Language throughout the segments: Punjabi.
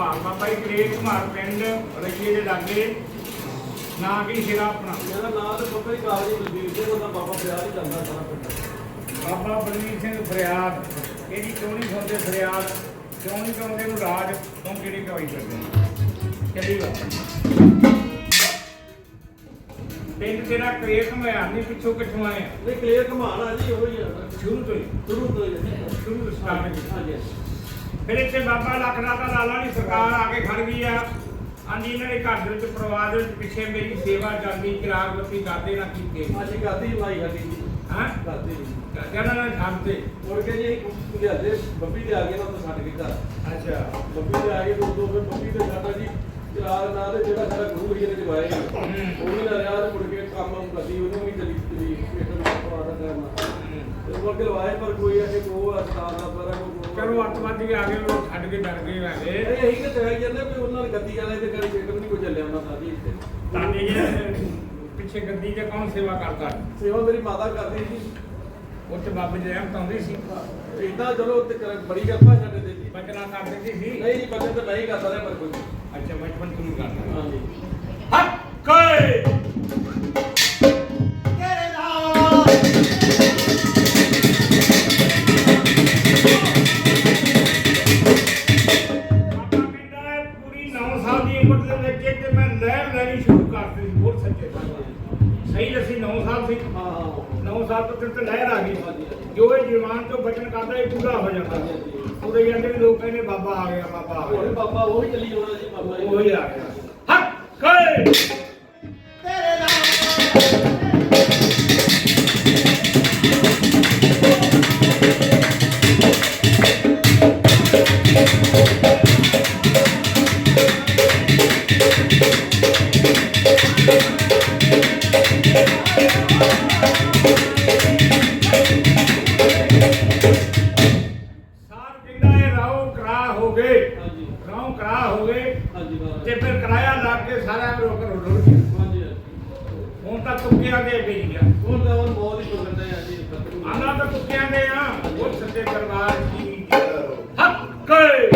ਕੁਮਾਰ ਬਾਬਾ ਜੀ ਕਲੇਸ਼ ਕੁਮਾਰ ਪਿੰਡ ਰਈਏ ਦੇ ਲਾਗੇ। ਨਾਂ ਕੀ ਸੀਗਾ ਆਪਣਾ? ਮੇਰਾ ਨਾਮ ਤੇ ਬੱਬਾ ਜੀ ਕਾਲਜੀ ਬਲਬੀਰ ਸਿੰਘ ਉਹਦਾ ਬਾਬਾ ਪਿਆਰ ਹੀ ਚੱਲਦਾ ਸਾਰਾ ਪਿੰਡ। ਬਾਬਾ ਬਲਵੀਰ ਸਿੰਘ ਫਰਿਆਦ। ਇਹਦੀ ਕਿਉਂ ਨਹੀਂ ਸੁਣਦੇ ਫਰਿਆਦ? ਕਿਉਂ ਨਹੀਂ ਕਹਿੰਦੇ ਨੂੰ ਰਾਜ? ਤੋਂ ਕਿਹੜੀ ਕਵਾਈ ਕਰਦੇ ਚੱਲੀ ਬਾਬਾ ਪਿੰਡ ਤੇਰਾ ਕਲੇਸ਼ ਹੋਇਆ ਨਹੀਂ ਪਿੱਛੋਂ ਕਿੱਥੋਂ ਆਏ ਆ? ਨਹੀਂ ਕਲੀਅਰ ਕਮਾਨ ਆ ਜੀ ਉਹੀ ਆ। ਸ਼ੁਰੂ ਤੋਂ ਹੀ? ਸ਼ੁਰੂ ਤੋਂ ਹੀ। ਸ਼ੁਰੂ ਤੋਂ ਸਟਾਰਟ ਕੀਤਾ। ਹਾਂਜੀ। ਫਿਰ ਇੱਥੇ ਬਾਬਾ ਲੱਖਣਾ ਦਾ ਲਾਲਾ ਦੀ ਸਰਕਾਰ ਆ ਕੇ ਖੜ ਗਈ ਆ। ਹਾਂਜੀ ਇਹਨਾਂ ਦੇ ਘਰ ਦੇ ਵਿੱਚ ਪਰਿਵਾਰ ਦੇ ਵਿੱਚ ਪਿੱਛੇ ਮੇਰੀ ਸੇਵਾ ਚੱਲਦੀ ਕਿਰਾਗਵਤੀ ਕਰਦੇ ਨਾ ਕੀਤੇ। ਅੱਜ ਕਰਦੀ ਮਾਈ ਸਾਡੀ। ਜੀ। ਹਾਂ ਜੀ ਕਹਿੰਦਾ ਨਾ ਤੇ। ਮੁੜ ਕੇ ਜੀ ਲਿਆਦੇ ਬੱਬੀ ਦੇ ਆ ਗਏ ਨਾ ਤਾਂ ਛੱਡ ਕੇ ਘਰ। ਅੱਛਾ। ਬੱਬੀ ਦੇ ਆ ਗਏ ਦੋ ਦੋ ਫਿਰ ਬੱਬੀ ਦੇ ਸਾਡਾ ਜੀ ਚਿਰਾਗ ਨਾਲ ਜਿਹੜਾ ਸਾਡਾ ਗੁਰੂ ਜੀ ਨੇ ਜਵਾਏ ਉਹ ਵੀ ਨਾ ਰਿਹਾ ਤੇ ਮੁੜ ਕੇ ਕੰਮ ਕਰਦੀ ਉਹਨੂੰ ਵੀ ਚਲੀ ਚਲੀ ਪੇਟ ਵਿੱਚ ਪਵਾੜਾ ਕਰਨਾ ਤੇ ਕੇ ਲਵਾਏ ਪਰ ਕੋਈ ਐਸੇ ਕੋ ਅਸਤਾਰ ਦਾ ਪਰ ਕੋ ਚਲੋ ਅੱਤਵਾਦੀ ਆ ਗਏ ਉਹ ਛੱਡ ਕੇ ਡਰ ਗਏ ਵੈਸੇ ਇਹ। ਇਹੀ ਕਿ ਚਾਹੀ ਜਾਂਦੇ ਵੀ ਉਹਨਾਂ ਨੇ ਗੱਦੀ ਵਾਲੇ ਤੇ ਕਰੀ ਪੇਟ ਵੀ ਨਹੀਂ ਕੋਈ ਚੱਲਿਆ ਉਹਨਾਂ ਦਾ ਜੀ ਇੱਥੇ। ਤਾਨੇ ਜੀ ਪਿੱਛੇ ਗੱਦੀ ਤੇ ਕੌਣ ਸੇਵਾ ਕਰਦਾ? ਸੇਵਾ ਮੇਰੀ ਮਾਤਾ ਕਰਦੀ ਸੀ। ਉੱਥੇ ਬਾਬੇ ਜੀ ਰਹਿਮਤ ਆਉਂਦੀ ਸੀ। ਇਦਾਂ ਚਲੋ ਤੇ ਕਰ- ਬੜੀ ਕਿਰਪਾ ਸਾਡੇ ਤੇ ਜੀ। ਬਚਨਾ ਕਰ ਦਿੰਦੀ ਸੀ ਨਹੀਂ ਜੀ ਬੱਚੇ ਤਾਂ ਮੈਂ ਹੀ ਕਰਦਾ ਰਿਹਾ ਪਰ ਕੋਈ ਅੱਛਾ ਬਚਪਨ ਤੋਂ ਕਰਦਾ ਹਾਂਜੀ। ਹੱਕੇ ਹਾਂ 9 ਸਾਲ ਤੋਂ ਤੇ ਨਹਿਰ ਆ ਗਈ। ਜੋ ਇਹ ਜਵਾਨ ਤੋਂ ਬਚਨ ਕਰਦਾ ਇਹ ਪੂਰਾ ਹੋ ਜਾਂਦਾ। ਉਹਦੇ ਜਾਂਦੇ ਵੀ ਲੋਕ ਕਹਿੰਦੇ ਬਾਬਾ ਆ ਗਿਆ ਬਾਬਾ ਆ ਗਿਆ ਬਾਬਾ ਉਹ ਹੀ ਚੱਲੀ ਹੋਣਾ ਜੀ ਬਾਬਾ ਉਹ ਹੀ ਆ ਗਿਆ ਹੱਕੇ ਸਾਧ ਆਨਾ ਤਾਂ ਤੁੱਕਿਆਂ ਦੇ ਆ। ਉਹ ਸੱਚੇ ਦਰਬਾਰ ਕੀ ਹੱਕੇ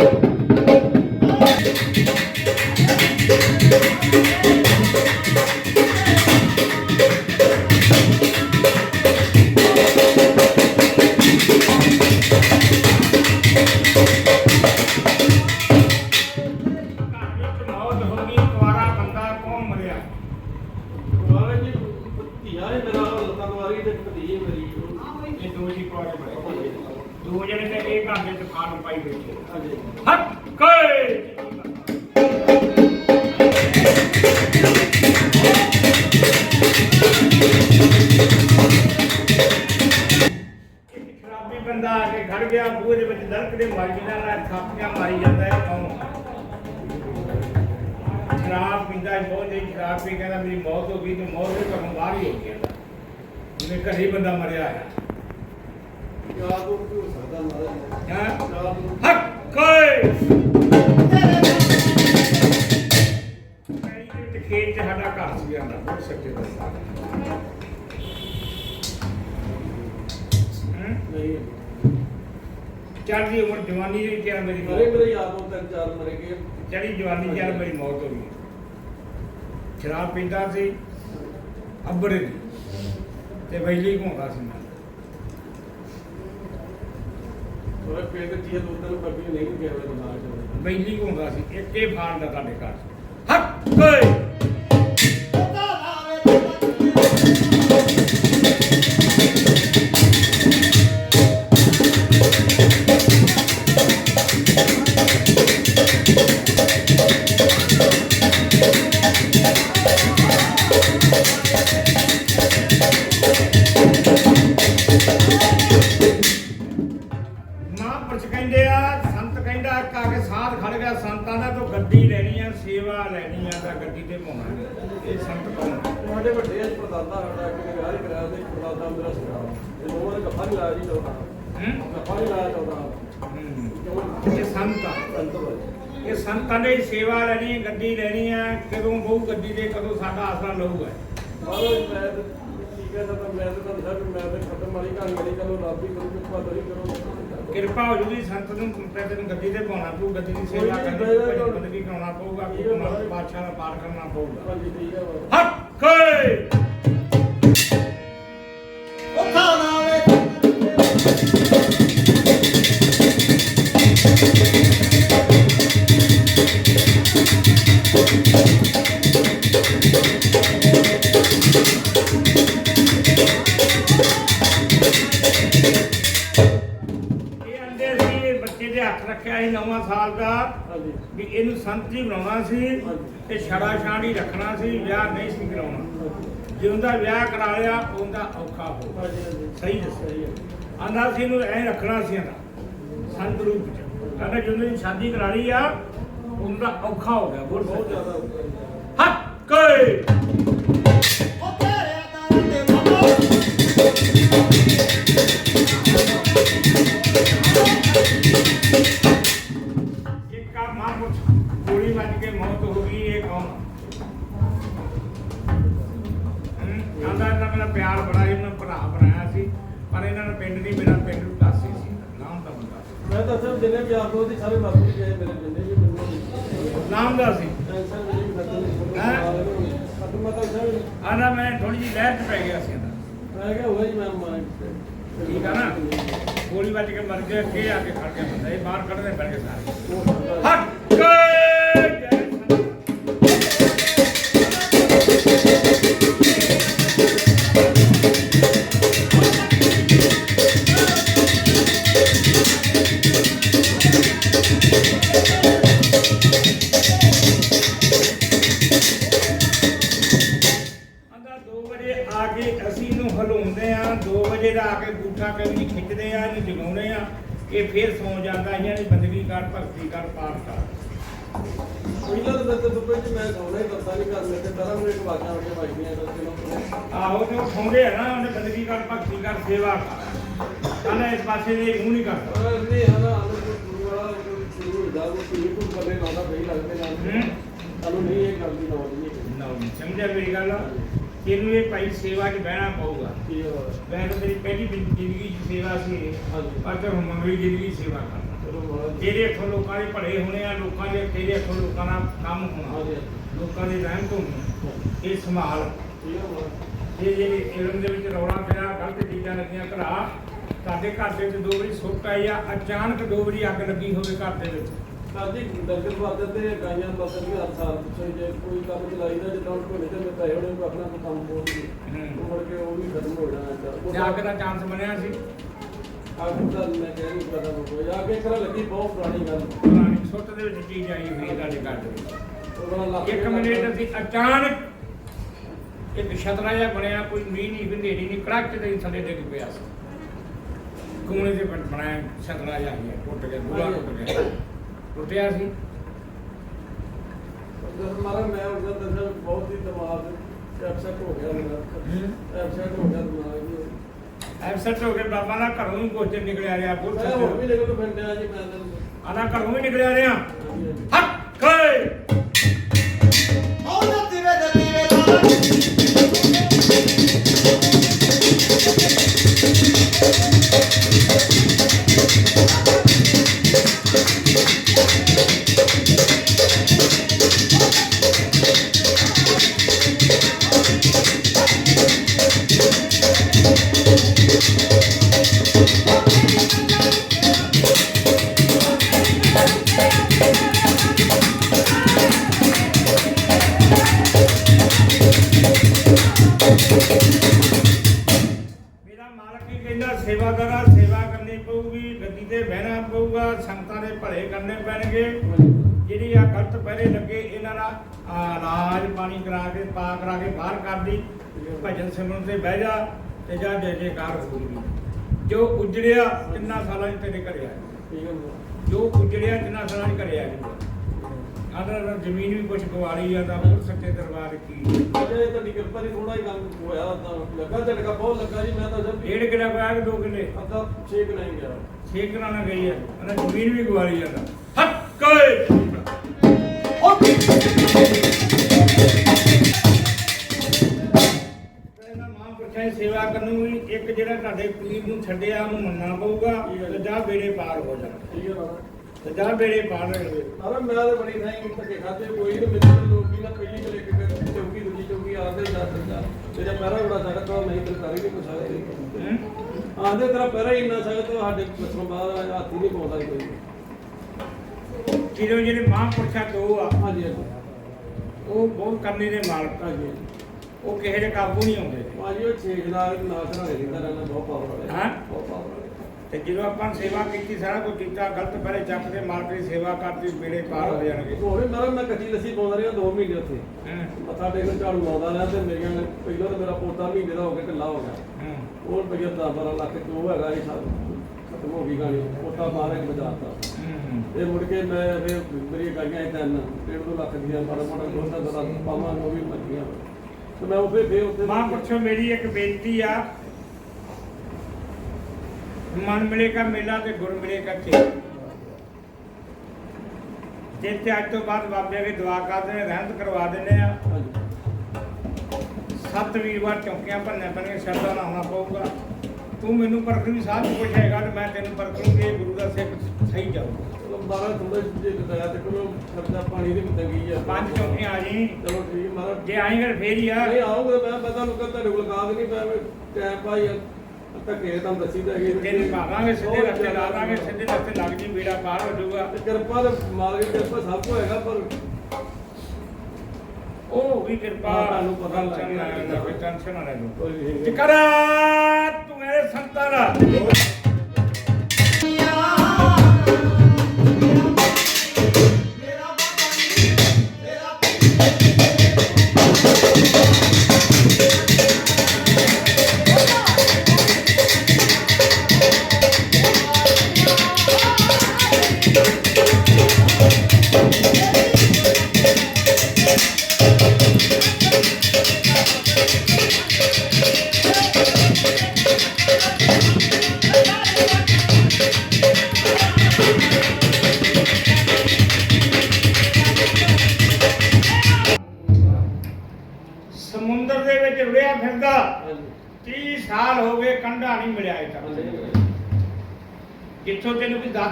ਘਰ ਵਿੱਚ ਮੌਤ ਹੋ ਗਈ ਕੁਆਰਾ ਬੰਦਾ ਕੌਣ ਮਰਿਆ। ਬਾਬਾ ਜੀ, ਧੀਆ ਹੈ ਮੇਰਾ ਲੱਤਾਂ ਕੁਆਰੀ ਤੇ ਭਤੀ ਹੈ ਮੇਰੀ। ਦੋ ਜਣੇ ਤੇ ਇਹ ਘਰ ਪਾਈ ਬੈਠੇ। ਹੱਕੇ ਸ਼ਰਾਬੀ ਬੰਦਾ ਆ ਕੇ ਖੜ ਗਿਆ ਬੂਹੇ ਦੇ ਵਿੱਚ ਦਰਕ ਦੇ ਮਾਰੀ ਜਾਂਦਾ ਥਾਪੀਆਂ ਮਾਰੀ ਜਾਂਦਾ ਹੈ ਕੌਣ? ਸ਼ਰਾਬ ਪੀਂਦਾ ਹੈ ਬਹੁਤ ਜੀ ਸ਼ਰਾਬ ਪੀ ਕਹਿੰਦਾ ਮੇਰੀ ਮੌਤ ਹੋ ਗਈ ਤੇ ਮੌਤ ਦੇ ਘਰੋਂ ਬਾਹਰ ਹੀ ਹੋ ਗਿਆ। ਜਿਵੇਂ ਘਰੇ ਬੰਦਾ ਮਰਿਆ ਹੈ ਖੇਤ ਚ ਸਾਡਾ ਘਰ ਸੀ ਜਾਂਦਾ ਬਹੁਤ ਸੱਚੇ ਦਾ ਨਹੀਂ ਚੜ੍ਹਦੀ ਉਮਰ ਜਵਾਨੀ ਦੇ ਕਿਹਾ ਮੇਰੀ ਮਰੇ ਮੇਰੇ ਯਾਦ ਉਹ ਤਿੰਨ ਚਾਰ ਮਰੇ ਗਏ। ਚੜੀ ਜਵਾਨੀ ਯਾਰ ਮੇਰੀ ਮੌਤ ਹੋ ਗਈ। ਸ਼ਰਾਬ ਪੀਂਦਾ ਸੀ ਅੱਬੜੇ ਦੀ। ਤੇ ਵੈਲੀ ਘੁੰਮਦਾ ਸੀ ਮੈਂ। ਉਹ ਪੇਟ ਚ ਦੋ ਤਿੰਨ ਬੱਬੀ ਨਹੀਂ ਗਿਆ ਮੇਰੇ ਦਿਮਾਗ ਚ ਵੈਲੀ ਘੁੰਮਦਾ ਸੀ ਇੱਕ ਇਹ ਫਾੜ ਦਾ ਤੁਹਾਡੇ ਘਰ ਹੱਕੇ ਮਹਾਂਪੁਰਸ਼ ਆ ਲੈਣੀ ਆ ਤਾਂ ਗੱਦੀ ਤੇ ਪਾਉਣਾ ਇਹ ਸੰਤ ਕੌਣ ਤੁਹਾਡੇ ਵੱਡੇ ਅੱਜ ਪ੍ਰਦਾਤਾ ਸਾਡਾ ਕਿ ਵਿਆਹ ਹੀ ਕਰਾਇਆ ਤੇ ਪ੍ਰਦਾਤਾ ਮੇਰਾ ਤੇ ਦੋਵਾਂ ਨੇ ਗੱਫਾ ਨਹੀਂ ਲਾਇਆ ਜੀ ਹੂੰ? ਗੱਫਾ ਨਹੀਂ ਲਾਇਆ ਹੂੰ। ਇਹ ਸੰਤ ਆ। ਇਹ ਸੰਤਾਂ ਦੀ ਸੇਵਾ ਲੈਣੀ ਹੈ, ਗੱਦੀ ਲੈਣੀ ਆ ਕਦੋਂ ਬਹੁ ਗੱਦੀ ਦੇ ਕਦੋਂ ਸਾਡਾ ਆਸਰਾ ਲਊਗਾ। ਮੈਂ ਤਾਂ ਠੀਕ ਹੈ ਤਾਂ ਮੈਂ ਤਾਂ ਤੁਹਾਨੂੰ ਮੈਂ ਤਾਂ ਖਤਮ ਵਾਲੀ ਕਹਾਣੀ ਵਾਲੀ ਚਲੋ ਰੱਬ ਹੀ ਕਰੂ ਕਿਰਪਾ ਕਰੀ ਕਰੋ। ਕਿਰਪਾ ਹੋ ਜੂਗੀ ਸੰਤ ਨੂੰ ਪੈਸੇ ਨੂੰ ਗੱਦੀ ਤੇ ਪਾਉਣਾ ਪਊ ਗੱਦੀ ਦੀ ਸੇਵਾ ਕਰਨੀ ਤਾਂ- ਬੰਦਗੀ ਕਰਾਉਣਾ ਪਊਗਾ ਠੀਕ ਹੈ, ਕੋਈ ਭਾਈ। ਬਾਦਸ਼ਾਹ ਦਾ ਪਾਠ ਕਰਨਾ ਪਊਗਾ। ਹੱਕ ਇਹ ਵੀ ਇਹਨੂੰ ਸੰਤ ਜੀ ਬਣਾਉਣਾ ਸੀ ਤੇ ਛੜਾ ਛਾਂਡੀ ਰੱਖਣਾ ਸੀ ਵਿਆਹ ਨਹੀਂ ਸੀ ਕਰਾਉਣਾ। ਹਾਂਜੀ। ਜੇ ਉਹਦਾ ਵਿਆਹ ਕਰਾ ਲਿਆ ਉਹਦਾ ਔਖਾ ਹੋ ਸਹੀ ਦੱਸਿਆ ਆਂਦਾ ਸੀ ਇਹਨੂੰ ਐ ਰੱਖਣਾ ਸੀ ਇਹਦਾ ਸੰਤ ਰੂਪ ਚ। ਕਹਿੰਦਾ ਜਦੋਂ ਦੀ ਸ਼ਾਦੀ ਕਰਾ ਲਈ ਆ ਉਹਦਾ ਔਖਾ ਹੋ ਗਿਆ ਬਹੁਤ ਜ਼ਿਆਦਾ ਹੱਕ ਮੇਰਾ ਪਿਆਰ ਬੜਾ ਸੀ ਮੈਂ ਭਰਾ ਬਣਾਇਆ ਸੀ ਪਰ ਇਹਨਾਂ ਨੇ ਪਿੰਡ ਨਹੀਂ ਮੇਰਾ ਪਿੰਡ ਉਦਾਸੀ ਸੀ ਨਾਮ ਦਾ ਬੰਦਾ ਸੀ। ਮੈਂ ਤਾਂ ਸਭ ਜਿੰਨੇ ਵੀ ਆਪ ਉਹਦੀ ਸਾਰੇ ਮਰ ਵੀ ਗਏ ਮੇਰੇ ਜਿੰਨੇ ਵੀ ਮੈਨੂੰ ਨਾਮ ਦਾ ਸੀ। ਮੇਰੀ ਖਤਮ ਹੈਂ? ਖਤਮ ਆਂਦਾ ਮੈਂ ਥੋੜੀ ਜਿਹੀ ਲਹਿਰ ਚ ਪੈ ਗਿਆ ਸੀ ਇਹਦਾ। ਮੈਂ ਕਿਹਾ ਹੋਇਆ ਜੀ ਮੈਂ ਮਾਂ ਠੀਕ ਆ ਨਾ? ਗੋਲੀ ਵੱਜ ਕੇ ਮਰ ਗਿਆ ਅੱਗੇ ਆ ਕੇ ਖੜ ਗਿਆ ਬੰਦਾ ਇਹ ਬਾਹਰ ਕੱਢਦੇ ਪੈ ਗਏ ਸਾਰੇ। ਹੱਕ! ਕਰ ਭਗਤੀ ਕਰ ਪਾਠ ਕਰ। ਪਹਿਲਾਂ ਤਾਂ ਮੈਂ ਦੁਪਹਿਰ ਚ ਮੈਂ ਸੌਣਾ ਹੀ ਕਰਦਾ ਨਹੀਂ ਕਰ ਲੈਂਦੇ ਤਾਰਾ ਮੇਰੇ ਆਵਾਜ਼ਾਂ ਆ ਕੇ ਵੱਜਦੀਆਂ ਤਾਂ ਚਲੋ ਆਹੋ ਤੇ ਉਹ ਖਾਉਂਦੇ ਆ ਨਾ ਉਹਨੇ ਬੰਦਗੀ ਕਰ ਭਗਤੀ ਕਰ ਸੇਵਾ ਕਰ। ਕਹਿੰਦਾ ਇਸ ਪਾਸੇ ਦੇ ਮੂੰਹ ਨਹੀਂ ਕਰਦਾ। ਪਰ ਨਹੀਂ ਹਨਾ ਗੁਰੂ ਵਾਲਾ ਸ਼ੁਰੂ ਹੋ ਜਾ ਉਹ ਸ਼ੁਰੂ ਤੋਂ ਕਰਨੇ ਲਾਉਂਦਾ ਸਹੀ ਲੱਗਦੇ ਨਾਲ। ਸਾਨੂੰ ਨਹੀਂ ਇਹ ਗੱਲ ਦੀ ਨੌਲੇਜ ਨਹੀਂ ਨਾ ਸਮਝਿਆ ਮੇਰੀ ਗੱਲ? ਇਹਨੂੰ ਇਹ ਭਾਈ ਸੇਵਾ 'ਚ ਬਹਿਣਾ ਪਊਗਾ। ਮੈਂ ਤਾਂ ਤੇਰੀ ਪਹਿਲੀ ਜ਼ਿੰਦਗੀ 'ਚ ਸੇਵਾ ਸੀ ਪਰ ਤੇ ਹੁਣ ਮੰਗਲੀ ਜ਼ਿੰਦਗੀ ਸੇਵਾ ਕਰਨਾ ਜਿਹੜੇ ਇੱਥੋਂ ਲੋਕਾਂ ਦੇ ਭਲੇ ਹੋਣੇ ਆ ਲੋਕਾਂ ਦੇ ਤੇਰੇ ਇੱਥੋਂ ਲੋਕਾਂ ਦਾ ਕੰਮ ਹੋਣਾ ਲੋਕਾਂ ਦੀ ਰਹਿਮਤ ਹੋਣੀ ਇਹ ਸੰਭਾਲ। ਇਹ ਜਿਹੜੇ ਇਲਮ ਦੇ ਵਿੱਚ ਰੌਲਾ ਪਿਆ ਗਲਤ ਚੀਜ਼ਾਂ ਲੱਗੀਆਂ ਘਰਾ ਸਾਡੇ ਘਰ ਦੇ ਵਿੱਚ ਦੋ ਵਾਰੀ ਸੁੱਕ ਆਈ ਆ ਅਚਾਨਕ ਦੋ ਵਾਰੀ ਅੱਗ ਲੱਗੀ ਹੋਵੇ ਘਰ ਦੇ ਵਿੱਚ। ਸਾਡੀ ਦਰਗਰ ਬਾਦਰ ਤੇ ਗਾਈਆਂ ਬਸਰ ਵੀ ਹਰ ਸਾਲ ਪਿੱਛੇ ਜੇ ਕੋਈ ਕੰਮ ਚਲਾਈਦਾ ਜਿੱਦਾਂ ਹੁਣ ਕੋਈ ਤੇ ਪੈਸੇ ਹੋਣੇ ਕੋਈ ਆਪਣਾ ਕੋਈ ਕੰਮ ਉਹ ਮੁੜ ਕੇ ਉਹ ਵੀ ਖਤਮ ਹੋ ਜਾਣਾ ਤੇ ਅੱਗ ਦਾ ਚਾਂਸ ਬਣਿਆ ਸੀ। ਅੱਗ ਦਾ ਮੈਂ ਕਹਿ ਨਹੀਂ ਪਤਾ ਕੋਈ। ਆ ਕੇ ਕਰਾ ਲੱਗੀ ਬਹੁਤ ਪੁਰਾਣੀ ਗੱਲ। ਪੁਰਾਣੀ ਸੁੱਟ ਦੇ ਵਿੱਚ ਚੀਜ਼ ਆਈ ਹੋਈ ਹੈ ਸਾਡੇ ਘਰ ਦੇ ਵਿੱਚ? ਇੱਕ ਮਿੰਟ ਅਸੀਂ ਅਚਾਨਕ ਇੱਕ ਛਤਰਾ ਜਿਹਾ ਬਣਿਆ ਕੋਈ ਮੀਂਹ ਨਹੀਂ ਹਨੇਰੀ ਨਹੀਂ ਕੜਾਕ ਦੇ ਥੱਲੇ ਡਿੱਗ ਪਿਆ ਸੀ। ਕੋਨੇ ਦੇ ਬਣ- ਬਣਾਇਆ ਛਤਰਾ ਜਿਹਾ ਸੀ, ਟੁੱਟ ਗਿਆ ਬੂਹਾ ਟੁੱਟ ਗਿਆ। ਟੁੱਟਿਆ ਸੀ। ਜਦ ਮਾਰਾ ਮੈਂ ਉਸ ਦਾ ਦਰਜਾ ਬਹੁਤ ਹੀ ਦਿਮਾਗ ਐਪਸੈਟ ਹੋ ਗਿਆ ਮੇਰਾ। ਐਪਸੈਟ ਹੋ ਗਿਆ ਦਿਮਾਗ। ਐਬਸੈਂਟ ਹੋ ਕੇ ਬਾਬਾ ਦਾ ਘਰੋਂ ਹੀ ਦਿਨ ਨਿਕਲਿਆ ਰਿਹਾ ਬਹੁਤ ਮੈਂ ਹੁਣ ਵੀ ਨਿਕਲ ਫਿਰਦੇ ਆ ਜੀ ਮੈਂ ਤਾਂ ਆਨਾ ਘਰੋਂ ਵੀ ਨਿਕਲਿਆ ਰਿਹਾ। ਹੱਕ ਓਏ ਮੇਰਾ ਸੰਗਤਾਂ ਦੇ ਭਲੇ ਕਰਨੇ ਪੈਣਗੇ। ਜਿਹੜੀ ਆ ਗਲਤ ਪਹਿਰੇ ਲੱਗੇ ਇਹਨਾਂ ਦਾ ਇਲਾਜ ਪਾਣੀ ਕਰਾ ਕੇ ਪਾ ਕਰਾ ਕੇ ਬਾਹਰ ਕਰ ਦੀ ਭਜਨ ਸਿਮਰਨ ਤੇ ਬਹਿ ਜਾ ਤੇ ਜਾ ਜੈ ਜੈਕਾਰ ਹੋਊਗੀ ਜੋ। ਉਜੜਿਆ ਕਿੰਨਾ ਸਾਲਾਂ ਚ ਤੇਰੇ ਘਰੇ ਆ ਠੀਕ ਹੈ ਜੋ। ਉਜੜਿਆ ਕਿੰਨਾ ਸਾਲਾਂ ਚ ਘਰੇ ਆ ਆਦਰ ਜ਼ਮੀਨ ਵੀ ਕੁਛ ਗਵਾਲੀ ਆ ਤਾਂ ਹੋਰ ਸੱਚੇ ਦਰਬਾਰ ਕੀ? ਅਜੇ ਤੁਹਾਡੀ ਕਿਰਪਾ ਦੀ ਥੋੜਾ ਹੀ ਕੰਮ ਹੋਇਆ ਤਾਂ ਲੱਗਾ ਝਟਕਾ ਬਹੁਤ ਲੱਗਾ ਜੀ ਮੈਂ ਤਾਂ ਜਦ ਡੇਢ ਕਿਲਾ ਪਿਆ ਕਿ ਦੋ ਕਿਲੇ। ਅੱਧਾ ਛੇਕ ਨਹੀਂ ਗਿਆ। ਛੇ ਕਰਾਣਾ ਗਈ ਹੈ ਉਹਨਾਂ ਜ਼ਮੀਨ ਵੀ ਗਵਾਲੀ ਹੱਕ ਇਹਨਾਂ ਮਹਾਂਪੁਰਸ਼ਾਂ ਦੀ ਸੇਵਾ ਕਰਨ ਨੂੰ ਵੀ ਇੱਕ ਜਿਹੜੇ ਤੁਹਾਡੇ ਪੀਰ ਨੂੰ ਛੱਡਿਆ ਉਹਨੂੰ ਮੰਨਣਾ ਪਊਗਾ ਤੇ ਜਾ ਬੇੜੇ ਪਾਰ ਹੋ ਜਾਣ। ਠੀਕ ਹੈ ਨਾ ਤੇ ਜਾ ਬੇੜੇ ਪਾਰ ਹੋ ਜਾਣ ਅਰੇ ਮੈਂ ਤਾਂ ਬੜੀ ਨਹੀਂ ਧੱਕੇ ਖਾਦੇ ਕੋਈ ਨਹੀਂ ਮੇਰੇ ਲੋਕੀ ਨਾ ਪਹਿਲੀ ਗਲੇ ਕਿ ਚੌਕੀ ਦੂਜੀ ਚੌਕੀ ਆਦੇ ਜਾ ਸਕਦਾ ਤੇ ਜੇ ਪੈਰਾ ਬੜਾ ਸਕਦਾ ਨਹੀਂ ਤੇ ਕਰ ਹੀ? ਨਹੀਂ? ਆਂਦੇ ਤੇਰਾ ਇੰਨਾ ਸਕਦਾ ਸਾਡੇ ਮਸਲੋਂ ਬਾਅਦ ਹਾਥੀ ਨਹੀਂ ਪਾਉਂਦਾ ਕੋਈ। ਜਦੋਂ ਜਿਹੜੇ ਮਹਾਂਪੁਰਸ਼ਾਂ ਦੋ ਆ ਹਾਂਜੀ ਉਹ ਬਹੁਤ ਕਰਨੀ ਦੇ ਮਾਲਕ ਆ। ਹਾਂਜੀ। ਉਹ ਕਿਸੇ ਦੇ ਕਾਬੂ ਨਹੀਂ ਆਉਂਦੇ ਭਾਜੀ ਉਹ ਛੇਜ ਨਾਲ ਨਾ ਕਰਾ ਦੇ ਦਿੰਦਾ ਰਹਿੰਦਾ ਬਹੁਤ ਪਾਵਰ ਵਾਲਾ। ਹਾਂ? ਬਹੁਤ ਪਾਵਰ ਤੇ ਜਦੋਂ ਆਪਾਂ ਨੇ ਸੇਵਾ ਕੀਤੀ ਸਾਰਾ ਕੁਝ ਕੀਤਾ ਗਲਤ ਪਹਿਲੇ ਚੱਕ ਦੇ ਮਾਲਕ ਦੀ ਸੇਵਾ ਕਰਤੀ ਬੇੜੇ ਪਾਰ ਹੋ ਜਾਣਗੇ। ਹੋਵੇ ਮੇਰਾ ਮੈਂ ਕੱਚੀ ਲੱਸੀ ਪਾਉਂਦਾ ਰਿਹਾ 2 ਮਹੀਨੇ ਉੱਥੇ। ਮੱਥਾ ਟੇਕਣ ਝਾੜੂ ਲਾਉਂਦਾ ਰਿਹਾ ਤੇ ਮੇਰੀਆਂ ਪਹਿਲਾਂ ਤਾਂ ਮੇਰਾ ਪੋਤਾ ਮਹੀਨੇ ਦਾ ਹੋ ਕੇ ਢਿੱਲਾ ਹੋ ਗਿਆ। ਹੂੰ। ਉਹ ਰੁਪਈਆ 10 12 ਲੱਖ ਜੋ ਹੈਗਾ ਇਹ ਸਭ ਖਤਮ ਹੋ ਗਈ ਗਾਣੀ ਪੋਤਾ ਮਾਰੇ ਕੇ ਬਜਾਤਾ ਹੂੰ। ਇਹ ਮੁੜ ਕੇ ਮੈਂ ਫਿਰ ਮੇਰੀ ਗਾਈਆਂ ਤਿੰਨ ਡੇਢ ਦੋ ਲੱਖ ਦੀਆਂ ਮਾੜਾ ਮਾੜਾ ਦੋਨਾਂ ਦਾ ਪਾਵਾਂ ਉਹ ਵੀ ਮੱਛੀਆਂ ਤੇ ਮੈਂ ਉੱਥੇ ਫੇਰ ਉੱਥੇ ਮਹਾਂਪੁਰਸ਼ੋ ਮੇਰੀ ਇੱਕ ਬੇਨਤੀ ਆ ਮਨ ਮਿਲੇਗਾ ਮੇਲਾ ਤੇ ਗੁਰ ਮਿਲੇਗਾ ਚੇ ਜੇ ਤੇ ਅੱਜ ਤੋਂ ਬਾਅਦ ਬਾਬੇ ਅਗੇ ਦੁਆ ਕਰਦੇ ਨੇ ਰਹਿਮਤ ਕਰਵਾ ਦਿੰਦੇ ਆ। ਸੱਤ ਵੀਰਵਾਰ ਚੌਂਕੀਆਂ ਭੰਨੇ ਪੈਣਗੇ ਸ਼ਰਧਾ ਨਾਲ ਆਉਣਾ ਪਊਗਾ। ਤੂੰ ਮੈਨੂੰ ਪਰਖ ਵੀ ਸਾਧ ਕੁਝ ਹੈਗਾ ਤੇ ਮੈਂ ਤੈਨੂੰ ਪਰਖੂੰ ਕਿ ਗੁਰੂ ਦਾ ਸਿੱਖ ਸਹੀ ਜਾਊਗਾ। ਚਲੋ ਬਾਰਾ ਥੋੜਾ ਜੇ ਦਇਆ ਤੇ ਕੋਲ ਖਰਚਾ ਪਾਣੀ ਦੀ ਵੀ ਤੰਗੀ ਆ। ਪੰਜ ਚੌਂਕੀਆਂ ਆ ਜੀ। ਚਲੋ ਠੀਕ ਮਹਾਰਾਜ। ਜੇ ਆਏਂਗੇ ਫੇਰ ਹੀ ਆ। ਨਹੀਂ ਆਉਂਗਾ ਮੈਂ ਪਤਾ ਲੋਕਾਂ ਤੁਹਾਡੇ ਕੋਲ ਕਾਗ ਨਹੀਂ ਟਾਈਮ ਪਾਈ ਧੱਕੇ ਤੁਹਾਨੂੰ ਦੱਸੀ ਦਾ ਤੈਨੂੰ ਪਾਵਾਂਗੇ ਸਿੱਧੇ ਰਸਤੇ ਲਾ ਦਾਂਗੇ ਸਿੱਧੇ ਰਸਤੇ ਲੱਗ ਜੀ ਬੇੜਾ ਪਾਰ ਹੋ ਜਾਊਗਾ। ਤੇ ਕਿਰਪਾ ਤੇ ਮਾਲਕ ਦੀ ਕਿਰਪਾ ਸਭ ਕੋ ਹੈਗਾ ਪਰ ਉਹ ਵੀ ਕਿਰਪਾ ਹਾਂ, ਤੁਹਾਨੂੰ ਪਤਾ ਲੱਗ ਗਿਆ। ਟੈਨਸ਼ਨ ਨਾ ਲੈ ਕੋਈ ਟਿਕਰਾ ਤੂੰ ਮੇਰੇ ਸੰਤਾਂ ਦਾ।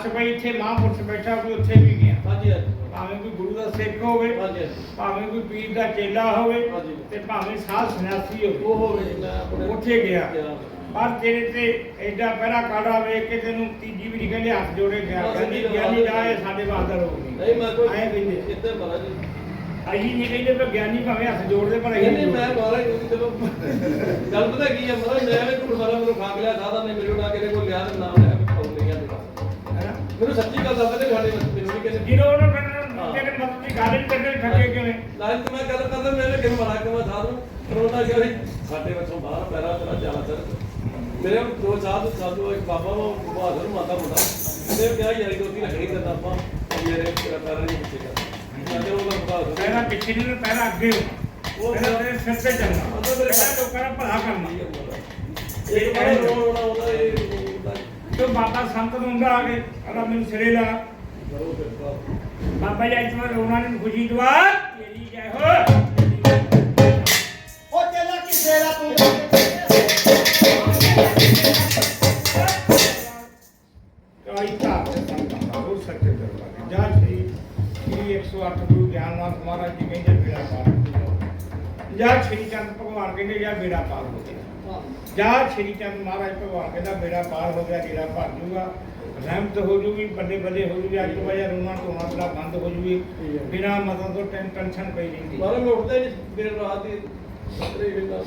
ਵੀ ਦੱਸ ਪਈ ਇੱਥੇ ਮਹਾਂਪੁਰਸ਼ ਬੈਠਾ ਕੋਈ ਉੱਥੇ ਵੀ ਗਿਆ। ਹਾਂਜੀ ਹਾਂਜੀ। ਭਾਵੇਂ ਕੋਈ ਗੁਰੂ ਦਾ ਸਿੱਖ ਹੋਵੇ ਹਾਂਜੀ ਭਾਵੇਂ ਕੋਈ ਪੀਰ ਦਾ ਚੇਲਾ ਹੋਵੇ ਹਾਂਜੀ। ਤੇ ਭਾਵੇਂ ਸਾਧ ਸੰਨਿਆਸੀ ਹੋਵੇ ਉਹ ਹੋਵੇ ਜੀ, ਮੈਂ ਆਪਣੇ ਉੱਥੇ ਗਿਆ। ਪਰ ਤੇਰੇ ਤੇ ਐਡਾ ਪਹਿਰਾ ਕਾੜਾ ਵੇਖ ਕੇ ਤੈਨੂੰ ਤੀਜੀ ਵੀ ਕਹਿੰਦੇ ਹੱਥ ਜੋੜੇ ਗਿਆ। ਬਸ ਕਹਿੰਦੀ ਗਿਆਨੀ ਦਾ ਇਹ ਸਾਡੇ ਬਾਦਰ ਹੋ ਗਈ। ਨਹੀਂ ਮੈਂ ਕੋਈ ਆਏ ਕਹਿੰਦੇ। ਕਿੱਥੇ ਮਹਾਰਾਜ ਜੀ। ਅਸੀਂ ਨਹੀਂ ਕਹਿੰਦੇ ਪਰ ਗਿਆਨੀ ਭਾਵੇਂ ਹੱਥ ਜੋੜਦੇ ਪਰ ਨਹੀਂ ਅਸੀਂ ਨਹੀਂ ਨਹੀਂ ਮੈਂ ਮਹਾਰਾਜ ਨੂੰ ਚਲੋ। ਗੱਲ ਪਤਾ ਕੀ ਹੈ ਮਹਾਰਾਜ ਮੈਂ ਵੀ ਝੂਠ ਮਾਰਾ ਮੈਨੂੰ ਖਾ ਲਿਆ ਸਾਦਾ ਨੇ ਮੇਰੇ ਨਾਲ ਕਿਤੇ ਕੋਲ ਲਿਆ ਤੇ ਨਾਮ ਲੈ ਕੇ ਪਾਉ ਲਿਆ। ਤੇ ਹੈਨਾ? ਮੈਨੂੰ ਸੱਚੀ ਗੱਲ ਦੱਸਦੇ ਸਾਡੇ ਮੈਨੂੰ ਨਹੀਂ ਕਹਿੰਦੇ ਜਦੋਂ ਉਹਨਾਂ ਕਹਿੰਦੇ ਮਤਲਬ ਦੀ ਗੱਲ ਨਹੀਂ ਕਰਦੇ ਠੱਗੇ ਕਿਵੇਂ? ਤੇ ਮੈਂ ਗੱਲ ਕਰਦਾ ਮੈਂ ਕਿ ਮਾਰਾ ਕੇ ਮੈਂ ਸਾਧ ਨੂੰ ਕਰੋਨਾ ਸੀ ਸਾਡੇ ਵਿੱਚੋਂ ਬਾਹਰ ਪੈਰਾ ਤੇਰਾ ਜਾਣਾ ਸਰ। ਮੇਰੇ ਦੋ ਸਾਧ ਸਾਧੂ ਇੱਕ ਬਾਬਾ ਵਾ ਬਹਾਦਰ ਮਾਤਾ ਮੁੰਡਾ। ਉਹਨੇ ਕਿਹਾ ਯਾਰੀ ਦੋਤੀ ਰੱਖਣੀ ਤੇ ਆਪਾਂ ਮੇਰੇ ਤੇਰਾ ਪੈਰਾ ਨਹੀਂ ਪੁੱਛੇਗਾ ਮੈਂ ਕਿਹਾ ਉਹਦਾ ਬਹਾਦਰ ਪਹਿਲਾਂ ਪਿੱਛੇ ਨਹੀਂ ਪਹਿਲਾਂ ਅੱਗੇ ਹੋ। ਉਹ ਪਹਿਲਾਂ ਤੇਰੇ ਸਿਰ ਤੇ ਚੱਲਣਾ। ਮੇਰੇ ਲੋਕਾਂ ਦਾ ਭਲਾ ਕਰਨਾ। ਰੋਣਾ। ਜੋ ਬਾਬਾ ਸੰਤ ਨੂੰ ਹੁੰਦਾ ਆ ਕੇ ਕਹਿੰਦਾ ਮੈਨੂੰ ਸਿਰੇ ਲਾ। ਬਾਬਾ ਜੀ ਇਸ ਵਾਰ ਉਹਨਾਂ ਨੇ ਖੁਸ਼ੀ ਦਵਾ। ਤੇਰੀ ਜੈ ਹੋ। ਉਹ ਤੇਰਾ ਕਿਸੇ ਦਾ ਤੂੰ ਕਾਈ ਧਾਰ ਦੇ ਸੰਤਾਂ ਦਾ ਉਹ ਸੱਚੇ ਦਰਬਾਰ ਜਾ ਸ਼੍ਰੀ ਸ਼੍ਰੀ 108 ਗੁਰੂ ਗਿਆਨਨਾਥ ਮਹਾਰਾਜ ਜੀ ਕਹਿੰਦੇ ਬੇੜਾ ਪਾਰ ਹੋ ਗਿਆ। ਜਾ ਸ਼੍ਰੀ ਚੰਦ ਭਗਵਾਨ ਕਹਿੰਦੇ ਜਾਂ ਬੇੜਾ ਪਾਰ ਹੋ ਗਿਆ ਜਾ ਸ਼੍ਰੀ ਚੰਦ ਮਹਾਰਾਜ ਭਗਵਾਨ ਕਹਿੰਦਾ ਬੇੜਾ ਪਾਰ ਹੋ ਗਿਆ ਜਿਹੜਾ ਭਰ ਜੂਗਾ। ਰਹਿਮਤ ਹੋ ਜੂਗੀ ਬੱਲੇ ਬੱਲੇ ਹੋ ਜੂਗੀ ਅੱਜ ਤੋਂ ਬਾਅਦ ਰੋਣਾ ਧੋਣਾ ਬੜਾ ਬੰਦ ਹੋ ਜੂਗੀ। ਬਿਨਾ ਮਤਲਬ ਤੋਂ ਟੈਨ- ਟੈਨਸ਼ਨ ਪਈ ਰਹਿੰਦੀ। ਮਾਰਾ ਮੈਂ ਉੱਠਦਾ ਹੀ ਰਾਤ ਦੀ ਸਤਰੇ ਵੇਲਾ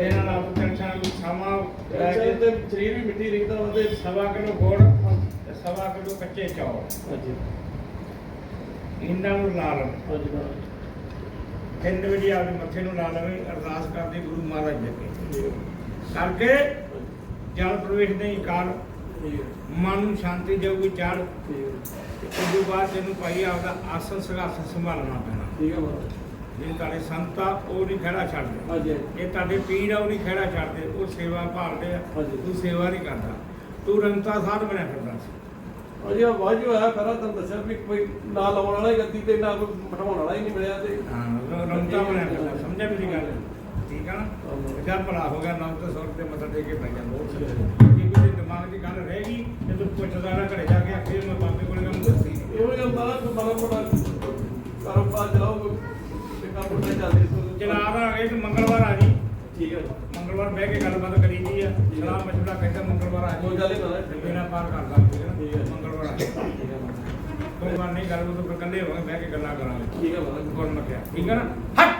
ਇਹਨਾਂ ਨਾਲ ਟੈਨਸ਼ਨ ਸਮਾਂ ਤੇ ਸਰੀਰ ਵੀ ਮਿੱਟੀ ਰਹਿੰਦਾ ਉਹਦੇ ਸਵਾ ਕਿਲੋ ਗੁੜ ਤੇ ਸਵਾ ਕਿਲੋ ਕੱਚੇ ਚੌਲ। ਹਾਂਜੀ। ਇਹਨਾਂ ਨੂੰ ਲਾ ਲਓ। ਹਾਂਜੀ ਤਿੰਨ ਵਜੇ ਆਪਣੇ ਮੱਥੇ ਨੂੰ ਲਾ ਲਵੇ ਅਰਦਾਸ ਕਰਦੇ ਗੁਰੂ ਮਹਾਰਾਜ ਜੀ ਅੱਗੇ। ਕਰਕੇ ਜਲ ਪ੍ਰਵੇਸ਼ ਕਰ ਠੀਕ ਹੈ ਮਨ ਨੂੰ ਸ਼ਾਂਤੀ ਦੇਊਗੀ ਚੜ ਤੇ ਉਸ ਤੋਂ ਬਾਅਦ ਤੈਨੂੰ ਭਾਈ ਆਪਦਾ ਆਸਨ ਸੰਘਾਸਨ ਸੰਭਾਲਣਾ ਪੈਣਾ। ਠੀਕ ਹੈ ਮਹਾਰਾਜ ਜੇ। ਤੁਹਾਡੇ ਸੰਤ ਆ ਉਹ ਨਹੀਂ ਖੜਾ ਛੱਡਦੇ ਹਾਂਜੀ ਇਹ ਤੁਹਾਡੇ ਪੀਰ ਆ ਉਹ ਨਹੀਂ ਖੜਾ ਛੱਡਦੇ ਉਹ ਸੇਵਾ ਭਾਲਦੇ ਆ। ਤੂੰ ਸੇਵਾ ਨਹੀਂ ਕਰਦਾ। ਤੂੰ ਰੰਤਾ ਸਾਧ ਬਣਿਆ ਫਿਰਦਾ ਸੀ। ਅਜੇ ਵਾਜੂ ਆਇਆ ਖਰਾ ਤੁਹਾਨੂੰ ਦੱਸਿਆ ਵੀ ਕੋਈ ਨਾ ਲਾਉਣ ਵਾਲਾ ਗੱਦੀ ਤੇ ਨਾ ਕੋਈ ਮਟਾਉਣ ਵਾਲਾ ਹੀ ਨਹੀਂ ਮਿਲਿਆ ਤੇ ਹਾਂ ਰੰਤਾ ਬਣਿਆ ਫਿਰਦਾ ਸਮਝਿਆ ਮੇਰੀ ਗੱਲ। ਆ। ਜਦ ਭਲਾ ਹੋ ਗਿਆ ਨਾਮ ਤੇ ਸੁਰ ਤੇ ਮੱਥਾ ਦੇ ਕੇ ਪੈ ਜਾਂਦਾ ਜੇ ਕੋਈ ਦਿਮਾਗ 'ਚ ਗੱਲ ਰਹਿ ਗਈ ਤੇ ਤੂੰ ਪੁੱਛਦਾ ਨਾ ਘਰੇ ਜਾ ਕੇ ਆਖੇ ਮੈਂ ਬਾਬੇ ਕੋਲ ਕੰਮ ਦੱਸੀ ਇਹੋ ਜਿਹਾ ਬਾਲਾ ਤੋਂ ਬੜਾ ਬੜਾ ਕਾਰੋਬਾਰ ਚਲਾਓ ਤੇ ਕੰਮ ਉੱਤੇ ਚੱਲਦੇ ਸੋ। ਚਲਾ ਦਾਂਗੇ ਤੇ ਮੰਗਲਵਾਰ ਆ ਜੀ। ਠੀਕ ਹੈ ਮੰਗਲਵਾਰ ਬਹਿ ਕੇ ਗੱਲਬਾਤ ਕਰੀ ਦੀ ਆ। ਸਲਾਮ ਮਸ਼ਵਰਾ ਕਹਿੰਦਾ ਮੰਗਲਵਾਰ ਆ ਕੋਈ ਗੱਲ ਨਹੀਂ ਮਾਰਾ ਪਾਰ ਠੀਕ ਹੈ ਠੀਕ ਹੈ। ਮੰਗਲਵਾਰ ਆ ਠੀਕ ਹੈ ਕੋਈ ਗੱਲ ਨਹੀਂ ਗੱਲ ਉਹ ਤੋਂ ਇਕੱਲੇ ਹੋਵਾਂਗੇ ਬਹਿ ਕੇ ਗੱਲਾਂ ਕਰਾਂਗੇ। ਠੀਕ ਹੈ ਮਾਰਾ ਗੁਰ ਮਖਿਆ। ਠੀਕ ਹੈ ਨਾ? ਹਟ! ਕਰ